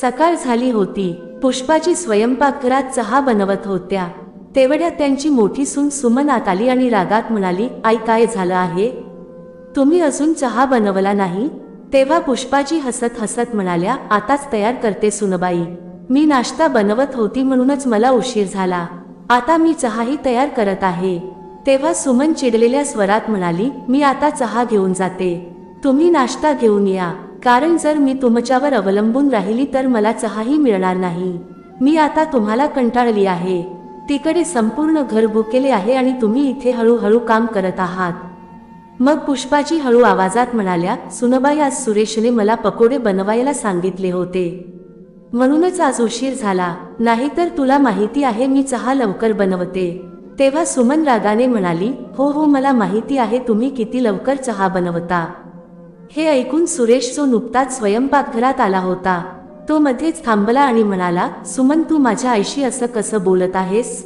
सकाळ झाली होती. पुष्पाची स्वयंपाकघरात चहा बनवत होत्या. तेवढ्यात त्यांची मोठी सून सुमनात आली आणि रागात म्हणाली आई काय झालं आहे? तुम्ही अजून चहा बनवला नाही? तेव्हा पुष्पाजी हसत हसत म्हणाल्या आताच तयार करते सुनबाई. मी नाश्ता बनवत होती म्हणूनच मला उशीर झाला. आता मी चहाही तयार करत आहे. तेव्हा सुमन चिडलेल्या स्वरात म्हणाली मी आता चहा घेऊन जाते. तुम्ही नाश्ता घेऊन या. कारण जर मी तुमच्यावर अवलंबून राहिली तर मला चहाही मिळणार नाही. मी आता तुम्हाला कंटाळली आहे. तिकडे संपूर्ण घर भुकेले आहे आणि तुम्ही इथे हळूहळू काम करत आहात. मग पुष्पाजी हळू आवाजात म्हणाल्या सुनबाई आज सुरेशने मला पकोडे बनवायला सांगितले होते. म्हणूनच आज उशीर झाला. नाहीतर तुला माहिती आहे मी चहा लवकर बनवते. तेव्हा सुमन रागाने म्हणाली हो हो मला माहिती आहे तुम्ही किती लवकर चहा बनवता. हे ऐकून सुरेश जो नुकताच स्वयंपाकघरात आला होता तो मध्येच थांबला आणि म्हणाला सुमन तू माझ्या आईशी असं कसं बोलत आहेस?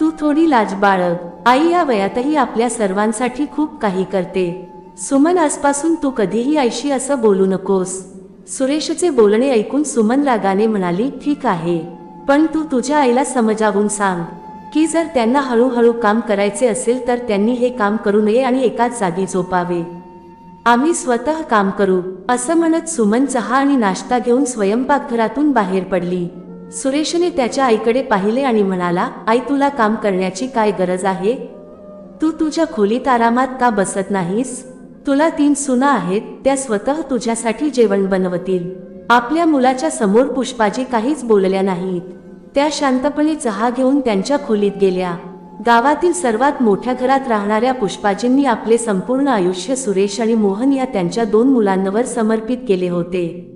तू थोडी लाज बाळग. आई या वयातही आपल्या सर्वांसाठी खूप काही करते. सुमन आजपासून तू कधीही आईशी असं बोलू नकोस. सुरेशचे बोलणे ऐकून सुमन रागाने म्हणाली ठीक आहे. पण तू तुझ्या आईला समजावून सांग की जर त्यांना हळूहळू काम करायचे असेल तर त्यांनी हे काम करू नये आणि एकाच जागी झोपावे. आम्ही स्वतः काम करू असं म्हणत सुमन चहा आणि नाश्ता घेऊन स्वयंपाकघरातून बाहेर पडली. सुरेशने त्याच्या आईकडे पाहिले आणि म्हणाला आई तुला काम करण्याची काय गरज आहे? तू तुझ्या खोलीत आरामात का बसत नाहीस? तुला तीन सुना आहेत त्या स्वतः तुझ्यासाठी जेवण बनवतील. आपल्या मुलाच्या समोर पुष्पाजी काहीच बोलल्या नाहीत. त्या शांतपणे चहा घेऊन त्यांच्या खोलीत गेल्या. गावातील सर्वात मोठ्या घरात राहणाऱ्या पुष्पाजींनी आपले संपूर्ण आयुष्य सुरेश आणि मोहन या त्यांच्या दोन मुलांवर समर्पित केले होते.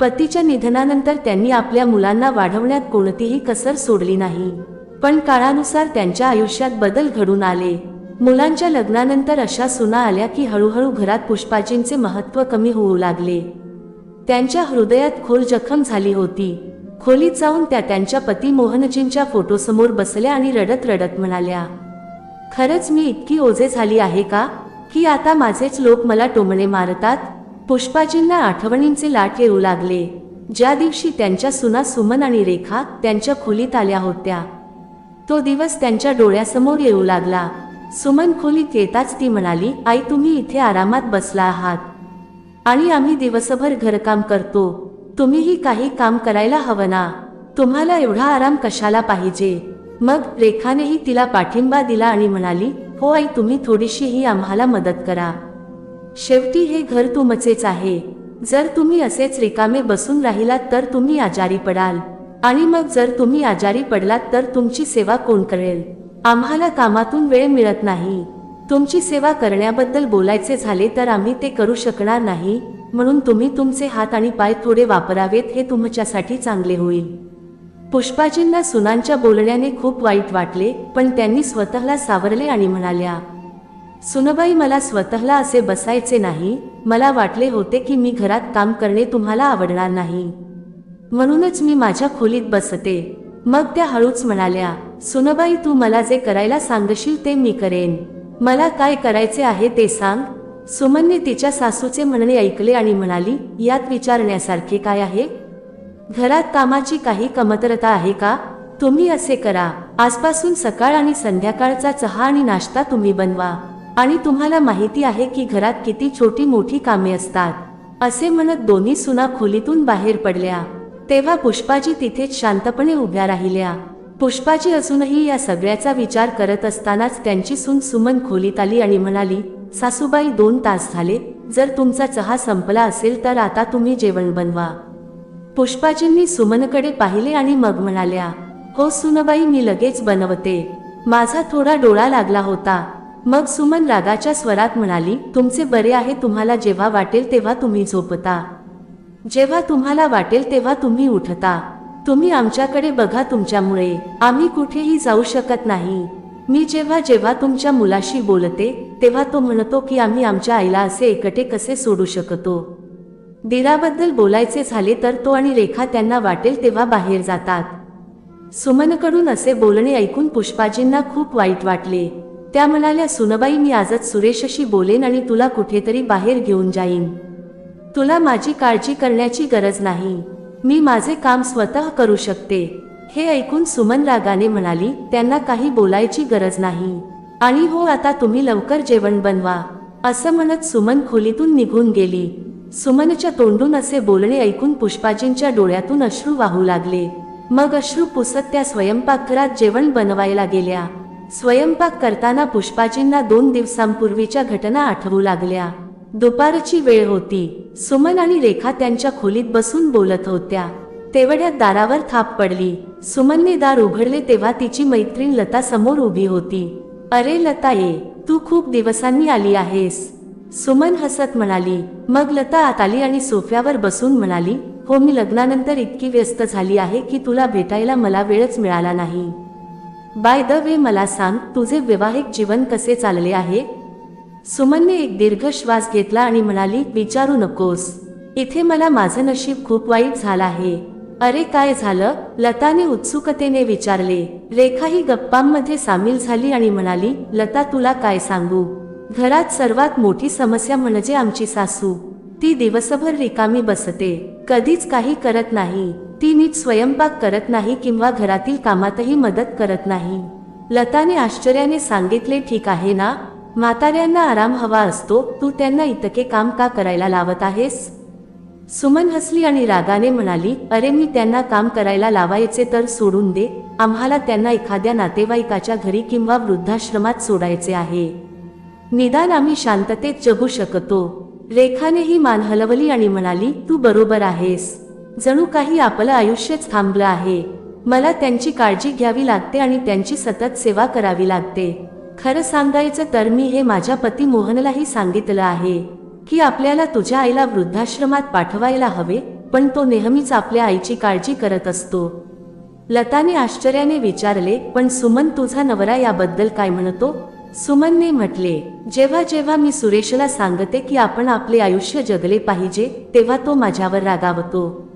पतीच्या निधनानंतर त्यांनी आपल्या मुलांना वाढवण्यात कोणतीही कसर सोडली नाही. पण काळानुसार त्यांच्या आयुष्यात बदल घडून आले. मुलांच्या लग्नानंतर अशा सुना आल्या की हळूहळू घरात पुष्पाजींचे महत्त्व कमी होऊ लागले. त्यांच्या हृदयात खोल जखम झाली होती. खोलीत जाऊन त्या त्यांच्या पती मोहनजींच्या फोटोसमोर बसल्या आणि रडत रडत म्हणाल्या खरंच मी इतकी ओझे झाली आहे का की आता माझेच लोक मला टोमणे मारतात? पुष्पाजींना आठवणींचे लाट येऊ लागले. ज्या दिवशी त्यांच्या सुना सुमन आणि रेखा त्यांच्या खोलीत आल्या होत्या तो दिवस त्यांच्या डोळ्यासमोर येऊ लागला. सुमन खोलीत येताच ती म्हणाली आई तुम्ही इथे आरामात बसला आहात. आणि आम्ही दिवसभर घरकाम करतो. तुम्हीही काही काम करायला हवं ना. तुम्हाला एवढा आराम कशाला पाहिजे? मग रेखानेही तिला पाठिंबा दिला आणि म्हणाली हो आई तुम्ही थोडीशीही आम्हाला मदत करा. शेवटी हे घर तुमचेच आहे. जर तुम्ही असेच रिकामे बसून राहिलात तर तुम्ही आजारी पडाल. आणि मग जर तुम्ही आजारी पडलात तर तुमची सेवा कोण करेल? आम्हाला कामातून वेळ मिळत नाही. तुमची सेवा करण्याबद्दल बोलायचे झाले तर आम्ही ते करू शकणार नाही म्हणून तुम्ही तुमचे हात आणि पाय थोडे वापरावेत हे तुमच्यासाठी चांगले होईल. पुष्पाजींना सुनांच्या बोलण्याने खूप वाईट वाटले पण त्यांनी स्वतःला सावरले आणि म्हणाल्या सुनबाई मला स्वतःला असे बसायचे नाही मला वाटले होते की मी घरात काम करणे तुम्हाला आवडणार नाही. म्हणूनच मी माझ्या खोलीत बसते. मग त्या हळूच म्हणाल्या सुनबाई तू मला जे करायला सांगशील ते मी करेन. मला काय करायचे आहे ते सांग. सुमनने तिच्या सासूचे म्हणणे ऐकले आणि म्हणाली यात विचारण्यासारखे काय आहे? घरात कामाची काही कमतरता आहे का? तुम्ही असे करा. आजपासून सकाळ आणि संध्याकाळचा चहा आणि नाश्ता तुम्ही बनवा. आणि तुम्हाला माहिती आहे की घरात किती छोटी मोठी कामे असतात. असे म्हणत दोन्ही सुना खोलीतून बाहेर पडल्या. तेव्हा पुष्पाजी तिथेच शांतपणे उभ्या राहिल्या. पुष्पाजी अजूनही या सगळ्याचा विचार करत असतानाच त्यांची सून सुमन खोलीत आली आणि म्हणाली सासूबाई दोन तास झाले. जर तुमचा चहा संपला असेल तर आता तुम्ही जेवण बनवा. पुष्पाजींनी सुमनकडे पाहिले आणि मग म्हणाल्या हो सुनबाई मी लगेच बनवते. माझा थोडा डोळा लागला होता. मग सुमन रागाच्या स्वरात म्हणाली तुमचे बरे आहे तुम्हाला जेव्हा वाटेल तेव्हा तुम्ही झोपता. जेव्हा तुम्हाला वाटेल तेव्हा तुम्ही उठता. तुम्ही आमच्याकडे बघा तुमच्यामुळे. आम्ही कुठेही जाऊ शकत नाही. मी जेव्हा जेव्हा तुमच्या मुलाशी बोलते तेव्हा तो म्हणतो की आम्ही आमच्या आईला असे एकटे कसे सोडू शकतो? दिराबद्दल बोलायचे झाले तर तो आणि रेखा त्यांना वाटेल तेव्हा बाहेर जातात. सुमनकडून असे बोलणे ऐकून पुष्पाजींना खूप वाईट वाटले. त्या म्हणाल्या सुनबाई मी आजच सुरेशशी बोलेन आणि तुला कुठेतरी बाहेर घेऊन जाईन. तुला माझी काळजी करण्याची गरज नाही. मी माझे काम स्वतः करू शकते. हे ऐकून सुमन रागाने म्हणाली त्यांना काही बोलायची गरज नाही. आणि हो आता तुम्ही लवकर जेवण बनवा. असं म्हणत सुमन खोलीतून निघून गेली. सुमनच्या तोंडून असे बोलणे ऐकून पुष्पाजींच्या डोळ्यातून अश्रू वाहू लागले. मग अश्रू पुसत त्या स्वयंपाकघरात जेवण बनवायला गेल्या. स्वयंपाक करताना पुष्पाजींना दोन दिवसांपूर्वीच्या घटना आठवू लागल्या. दुपारची वेळ होती. सुमन आणि रेखा त्यांच्या खोलीत बसून बोलत होत्या. तेवढ्यात दारावर थाप पडली. सुमनने दार उघडले तेव्हा तिची मैत्रीण लता समोर उभी होती. अरे लता ये तू खूप दिवसांनी आली आहेस. सुमन हसत म्हणाली. मग लता आत आली आणि सोफ्यावर बसून म्हणाली हो मी लग्नानंतर इतकी व्यस्त झाली आहे की तुला भेटायला मला वेळच मिळाला नाही. बाय द वे मला सांग तुझे वैवाहिक जीवन कसे चालले आहे? सुमनने एक दीर्घ श्वास घेतला आणि म्हणाली विचारू नकोस. इथे मला माझं नशीब खूप वाईट झालं आहे. अरे काय झालं? लताने उत्सुकतेने विचारले. रेखा ही गप्पांमध्ये सामील झाली आणि म्हणाली लता तुला काय सांगू? घरात सर्वात मोठी समस्या म्हणजे आमची सासू. ती दिवसभर रिकामी बसते. कधीच काही करत नाही. ती नीट स्वयंपाक करत नाही किंवा घरातील कामातही मदत करत नाही. लताने आश्चर्याने सांगितले ठीक आहे ना? म्हाताऱ्यांना आराम हवा असतो तू त्यांना इतके काम का करायला लावत आहेस? सुमन हसली आणि रागाने म्हणाली अरे मी त्यांना काम करायला लावायचे तर सोडून दे. आम्हाला त्यांना एखाद्या नातेवाईकाच्या घरी किंवा वृद्धाश्रमात सोडायचे आहे. निदान आम्ही शांततेत जगू शकतो. रेखानेही मान हलवली आणि म्हणाली तू बरोबर आहेस. जणू काही आपलं आयुष्यच थांबलं आहे. मला त्यांची काळजी घ्यावी लागते आणि त्यांची सतत सेवा करावी लागते. खरं सांगायचं तर मी हे माझ्या पती मोहनलाही सांगितलं आहे की आपल्याला तुझ्या आईला वृद्धाश्रमात पाठवायला हवे पण तो नेहमीच आपल्या आईची काळजी करत असतो. लताने आश्चर्याने विचारले पण सुमन तुझा नवरा याबद्दल काय म्हणतो? सुमनने म्हटले जेव्हा जेव्हा मी सुरेशला सांगते की आपण आपले आयुष्य जगले पाहिजे तेव्हा तो माझ्यावर रागावतो.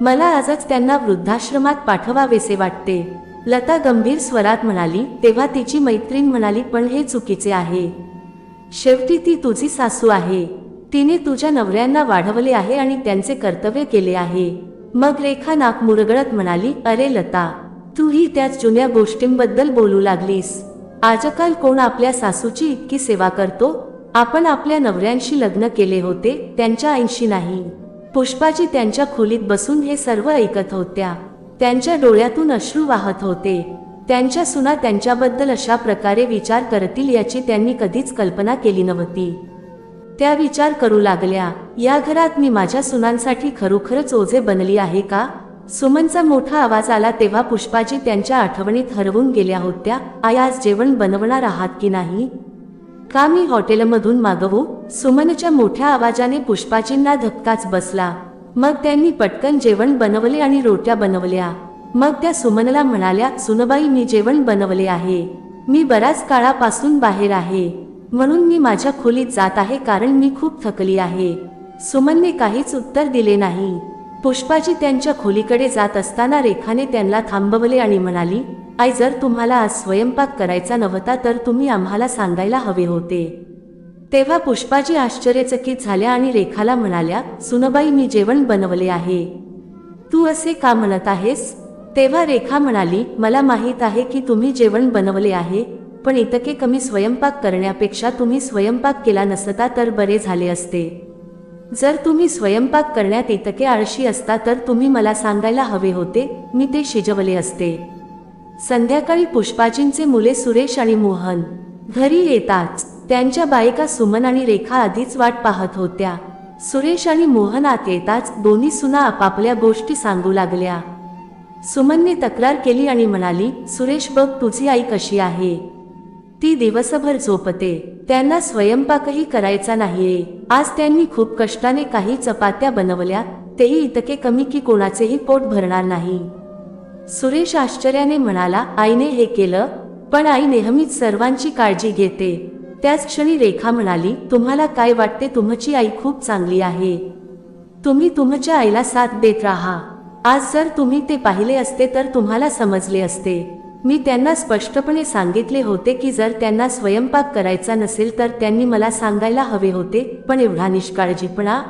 मला आजच त्यांना वृद्धाश्रमात पाठवावेसे वाटते. लता गंभीर स्वरात म्हणाली तेव्हा तिची मैत्रीण म्हणाली पण हे चुकीचे आहे. शेवटी ती तुझी सासू आहे. तिने तुझ्या नवऱ्यांना वाढवले आहे आणि त्यांचे कर्तव्य केले आहे. मग रेखा नाक मुरगळत म्हणाली अरे लता तूही त्याच जुन्या गोष्टींबद्दल बोलू लागलीस. आजकाल कोण आपल्या सासूची इतकी सेवा करतो? आपण आपल्या नवऱ्यांशी लग्न केले होते त्यांच्या ऐंशी नाही. पुष्पाजी त्यांच्या खोलीत बसून हे सर्व ऐकत होत्या. त्यांच्या डोळ्यातून अश्रू वाहत होते. त्यांच्या सुना त्यांच्याबद्दल अशा प्रकारे विचार करतील याची त्यांनी कधीच कल्पना केली नव्हती. त्या विचार करू लागल्या या घरात मी माझ्या सुनांसाठी खरोखरच ओझे बनली आहे का? सुमनचा मोठा आवाज आला तेव्हा पुष्पाजी त्यांच्या आठवणीत हरवून गेल्या होत्या आई आज जेवण बनवणार आहात की नाही? का मी हॉटेलमधून मागवू? सुमनच्या मोठ्या आवाजाने पुष्पाजींना धक्काच बसला. मग त्यांनी पटकन जेवण बनवले आणि रोट्या बनवल्या. मग त्या सुमनला म्हणाल्या सुनबाई मी जेवण बनवले आहे. मी बराच काळापासून बाहेर आहे. म्हणून मी माझ्या खोलीत जात आहे कारण मी खूप थकली आहे. सुमनने काहीच उत्तर दिले नाही. पुष्पाजी त्यांच्या खोलीकडे जात असताना रेखाने त्यांना थांबवले आणि म्हणाली आई जर तुम्हाला आज स्वयंपाक करायचा नव्हता तर तुम्ही आम्हाला सांगायला हवे होते. तेव्हा पुष्पाजी आश्चर्यचकित झाल्या आणि रेखाला म्हणाल्या सुनबाई मी जेवण बनवले आहे. तू असे का म्हणत आहेस? तेव्हा रेखा म्हणाली मला माहीत आहे की तुम्ही जेवण बनवले आहे पण इतके कमी स्वयंपाक करण्यापेक्षा तुम्ही स्वयंपाक केला नसता तर बरे झाले असते. जर तुम्ही स्वयंपाक करण्यात इतके आळशी असता तर तुम्ही मला सांगायला हवे होते मी ते शिजवले असते. संध्याकाळी पुष्पाजींचे मुले सुरेश आणि मोहन घरी येताच. त्यांच्या बायका सुमन आणि रेखा आधीच वाट पाहत होत्या. सुरेश आणि मोहन आत येताच दोन्ही सुना आपापल्या गोष्टी सांगू लागल्या. सुमनने तक्रार केली आणि म्हणाली सुरेश बघ तुझी आई कशी आहे? ती दिवसभर झोपते. त्यांना स्वयंपाकही करायचा नाहीये. आज त्यांनी खूप कष्टाने काही चपात्या बनवल्या तेही इतके कमी की कोणाचेही पोट भरणार नाही. सुरेश आश्चर्याने म्हणाला आईने हे केलं पण आई नेहमीच सर्वांची काळजी घेते. त्याच क्षणी रेखा म्हणाली तुम्हाला काय वाटते तुमची आई खूप चांगली आहे? तुम्ही तुमच्या आईला साथ देत राहा. आज जर तुम्ही ते पाहिले असते तर तुम्हाला समजले असते. मी त्यांना स्पष्टपणे सांगितले होते की जर त्यांना स्वयंपाक करायचा नसेल तर त्यांनी मला सांगायला हवे होते पण एवढा निष्काळजीपणा.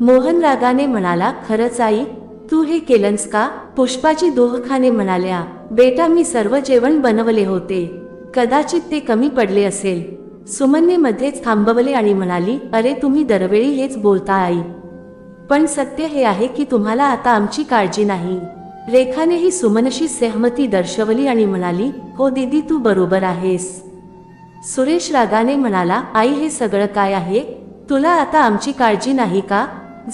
मोहन रागाने म्हणाला खरंच आई तू हे केलंस का? पुष्पाची दोहखाने म्हणाल्या बेटा मी सर्व जेवण बनवले होते. कदाचित ते कमी पडले असेल. सुमनने मध्येच थांबवले आणि म्हणाली अरे तुम्ही दरवेळी हेच बोलता आई. पण सत्य हे आहे की तुम्हाला आता आमची काळजी नाही. रेखानेही सुमनशी सहमती दर्शवली आणि म्हणाली हो दीदी तू बरोबर आहेस. सुरेश रागाने म्हणाला आई हे सगळं काय आहे? तुला आता आमची काळजी नाही का?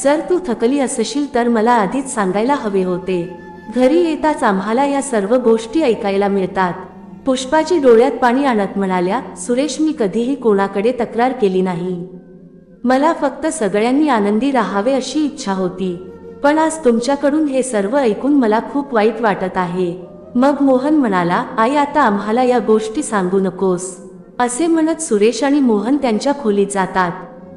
जर तू थकली असशील तर मला आधीच सांगायला हवे होते. घरी येताच आम्हाला या सर्व गोष्टी ऐकायला मिळतात. पुष्पाची डोळ्यात पाणी आणत म्हणाल्या सुरेश मी कधीही कोणाकडे तक्रार केली नाही. मला फक्त सगळ्यांनी आनंदी राहावे अशी इच्छा होती. पण आज तुमच्याकडून हे सर्व ऐकून मला खूप वाईट वाटत आहे. मग मोहन म्हणाला आई आता आम्हाला या गोष्टी सांगू नकोस. असे म्हणत सुरेश आणि मोहन त्यांच्या खोलीत जातात.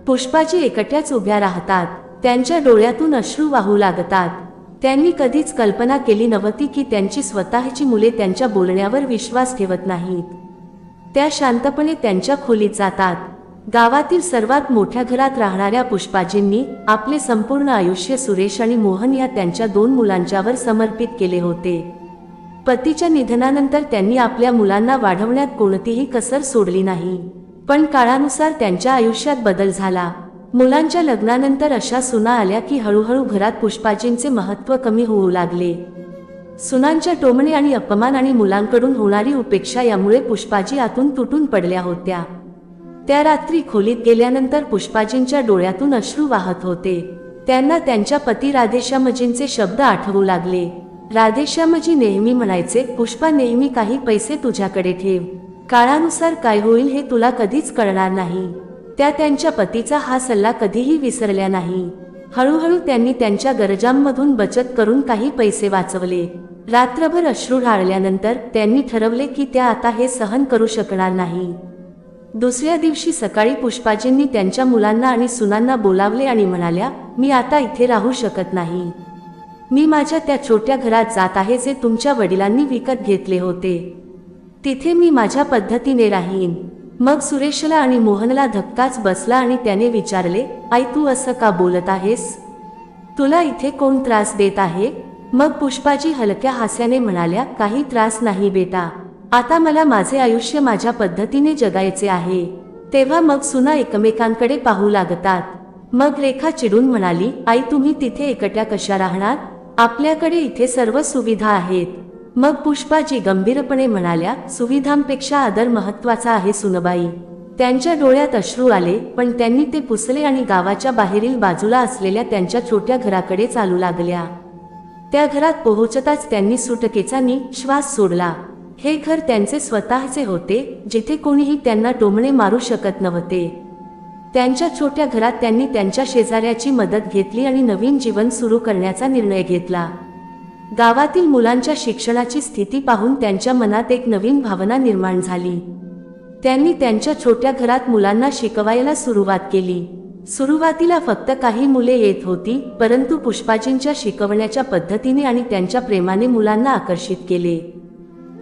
पुष्पाची एकट्याच उभ्या राहतात. त्यांच्या डोळ्यातून अश्रू वाहू लागतात. त्यांनी कधीच कल्पना केली नव्हती की त्यांची स्वतःची मुले त्यांच्या बोलण्यावर विश्वास ठेवत नाहीत. त्या शांतपणे त्यांच्या खोलीत जातात. गावातील सर्वात मोठ्या घरात राहणाऱ्या पुष्पाजींनी आपले संपूर्ण आयुष्य सुरेश आणि मोहन या त्यांच्या दोन मुलांच्यावर समर्पित केले होते. पतीच्या निधनानंतर त्यांनी आपल्या मुलांना वाढवण्यात कोणतीही कसर सोडली नाही. पण काळानुसार त्यांच्या आयुष्यात बदल झाला. मुलांच्या लग्नानंतर अशा सुना आल्या की हळूहळू घरात पुष्पाजींचे महत्त्व कमी होऊ लागले. सुनांच्या टोमणे आणि अपमान आणि मुलांकडून होणारी उपेक्षा यामुळे पुष्पाजी आतून तुटून पडल्या होत्या. त्या रात्री खोलीत गेल्यानंतर पुष्पाजींच्या डोळ्यातून अश्रू वाहत होते. त्यांना त्यांच्या पती राधेश्यामजींचे शब्द आठवू लागले. राधेश्यामजी नेहमी म्हणायचे पुष्पा नेहमी काही पैसे तुझ्याकडे ठेव. काळानुसार काय होईल हे तुला कधीच कळणार नाही. त्या त्यांच्या पतीचा हा सल्ला कधीही विसरल्या नाही. हळूहळू त्यांनी त्यांच्या गरजांमधून बचत करून काही पैसे वाचवले. रात्रभर अश्रू ढाळल्यानंतर त्यांनी ठरवले की त्या आता हे सहन करू शकणार नाही. दुसऱ्या दिवशी सकाळी पुष्पाजींनी त्यांच्या मुलांना आणि सुनांना बोलावले आणि म्हणाल्या मी आता इथे राहू शकत नाही. मी माझ्या त्या छोट्या घरात जात आहे जे तुमच्या वडिलांनी विकत घेतले होते. तिथे मी माझ्या पद्धतीने राहीन. मग सुरेशला आणि मोहनला धक्काच बसला आणि त्याने विचारले आई तू असं का बोलत आहेस? तुला इथे कोण त्रास देत आहे? मग पुष्पाजी हलक्या हास्याने म्हणाल्या काही त्रास नाही बेटा. आता मला माझे आयुष्य माझ्या पद्धतीने जगायचे आहे. तेव्हा मग सुना एकमेकांकडे पाहू लागतात. मग रेखा चिडून म्हणाली आई तुम्ही तिथे एकट्या कशा राहणार? आपल्याकडे इथे सर्व सुविधा आहेत. मग पुष्पाजी गंभीरपणे म्हणाल्या सुविधांपेक्षा आदर महत्त्वाचा आहे सुनबाई. त्यांच्या डोळ्यात अश्रू आले पण त्यांनी ते पुसले आणि गावाच्या बाहेरील बाजूला असलेल्या त्यांच्या छोट्या घराकडे चालू लागल्या. त्या घरात पोहोचताच त्यांनी सुटकेचा श्वास सोडला. हे घर त्यांचे स्वतःचे होते जिथे कोणीही त्यांना टोमणे मारू शकत नव्हते. त्यांच्या छोट्या घरात त्यांनी त्यांच्या शेजाऱ्याची मदत घेतली आणि नवीन जीवन सुरू करण्याचा निर्णय घेतला. गावातील मुलांच्या शिक्षणाची स्थिती पाहून त्यांच्या मनात एक नवीन भावना निर्माण झाली. त्यांनी त्यांच्या छोट्या घरात मुलांना शिकवायला सुरुवात केली. सुरुवातीला फक्त काही मुले येत होती परंतु पुष्पाजींच्या शिकवण्याच्या पद्धतीने आणि त्यांच्या प्रेमाने मुलांना आकर्षित केले.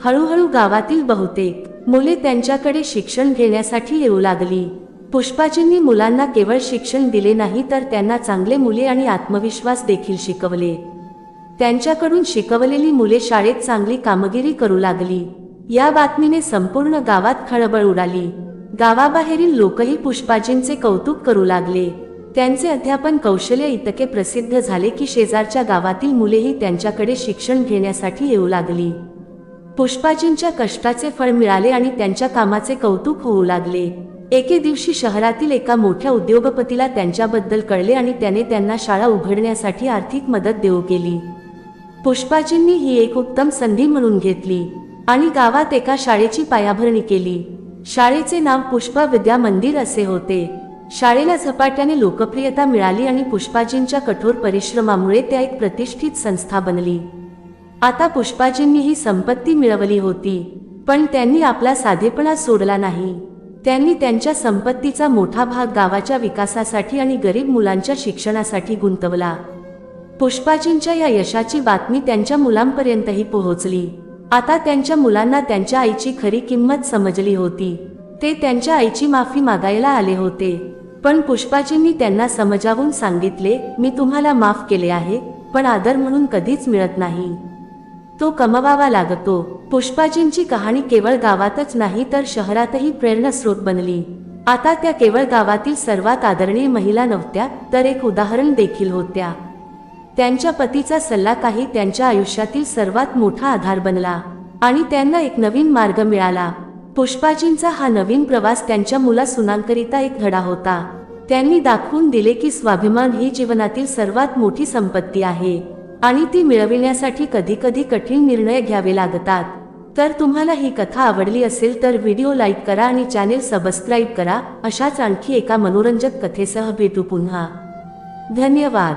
हळूहळू गावातील बहुतेक मुले त्यांच्याकडे शिक्षण घेण्यासाठी येऊ लागली. पुष्पाजींनी मुलांना केवळ शिक्षण दिले नाही तर त्यांना चांगले मुले आणि आत्मविश्वास देखील शिकवले. त्यांच्याकडून शिकवलेली मुले शाळेत चांगली कामगिरी करू लागली. या बातमीने संपूर्ण गावात खळबळ उडाली. गावाबाहेरील लोकही पुष्पाजींचे कौतुक करू लागले. त्यांचे अध्यापन कौशल्य इतके प्रसिद्ध झाले की शेजारच्या गावातील मुलेही त्यांच्याकडे शिक्षण घेण्यासाठी येऊ लागली. पुष्पाजींच्या कष्टाचे फळ मिळाले आणि त्यांच्या कामाचे कौतुक होऊ लागले. एके दिवशी शहरातील एका मोठ्या उद्योगपतीला त्यांच्याबद्दल कळले आणि त्याने त्यांना शाळा उघडण्यासाठी आर्थिक मदत देऊ केली. पुष्पाजींनी ही एक उत्तम संधी म्हणून घेतली आणि गावात एका शाळेची पायाभरणी केली. शाळेचे नाव पुष्पा विद्या मंदिर असे होते. शाळेला झपाट्याने लोकप्रियता मिळाली आणि पुष्पाजींच्या कठोर परिश्रमामुळे त्या एक प्रतिष्ठित संस्था बनली. आता पुष्पाजींनी ही संपत्ती मिळवली होती पण त्यांनी आपला साधेपणा सोडला नाही. त्यांनी त्यांच्या संपत्तीचा मोठा भाग गावाच्या विकासासाठी आणि गरीब मुलांच्या शिक्षणासाठी गुंतवला. पुष्पाजींच्या या यशाची बातमी त्यांच्या मुलांपर्यंतही पोहोचली. आता त्यांच्या मुलांना त्यांच्या आईची खरी किंमत समजली होती. ते त्यांच्या आईची माफी मागायला आले होते. पण पुष्पाजींनी त्यांना समजावून सांगितले मी तुम्हाला माफ केले आहे पण आदर म्हणून कधीच मिळत नाही. तो कमवावा लागतो. पुष्पाजींची कहाणी केवळ गावातच नाही तर शहरातही प्रेरणास्रोत बनली. आता त्या केवळ गावातील सर्वात आदरणीय महिला नव्हत्या तर एक उदाहरण देखील होत्या. त्यांच्या पतीचा सल्ला काही त्यांच्या आयुष्यातील सर्वात मोठा आधार बनला आणि त्यांना एक नवीन मार्ग मिळाला. पुष्पाजींचा हा नवीन प्रवास त्यांच्या मुला सुनांकरिता एक धडा होता. त्यांनी दाखवून दिले की स्वाभिमान ही जीवनातील सर्वात मोठी संपत्ती आहे आणि ती मिळविण्यासाठी कधी कधी कठीण निर्णय घ्यावे लागतात. तर तुम्हाला ही कथा आवडली असेल तर व्हिडिओ लाईक करा आणि चॅनेल सबस्क्राईब करा अशाच आणखी एका मनोरंजक कथेसह भेटू पुन्हा. धन्यवाद.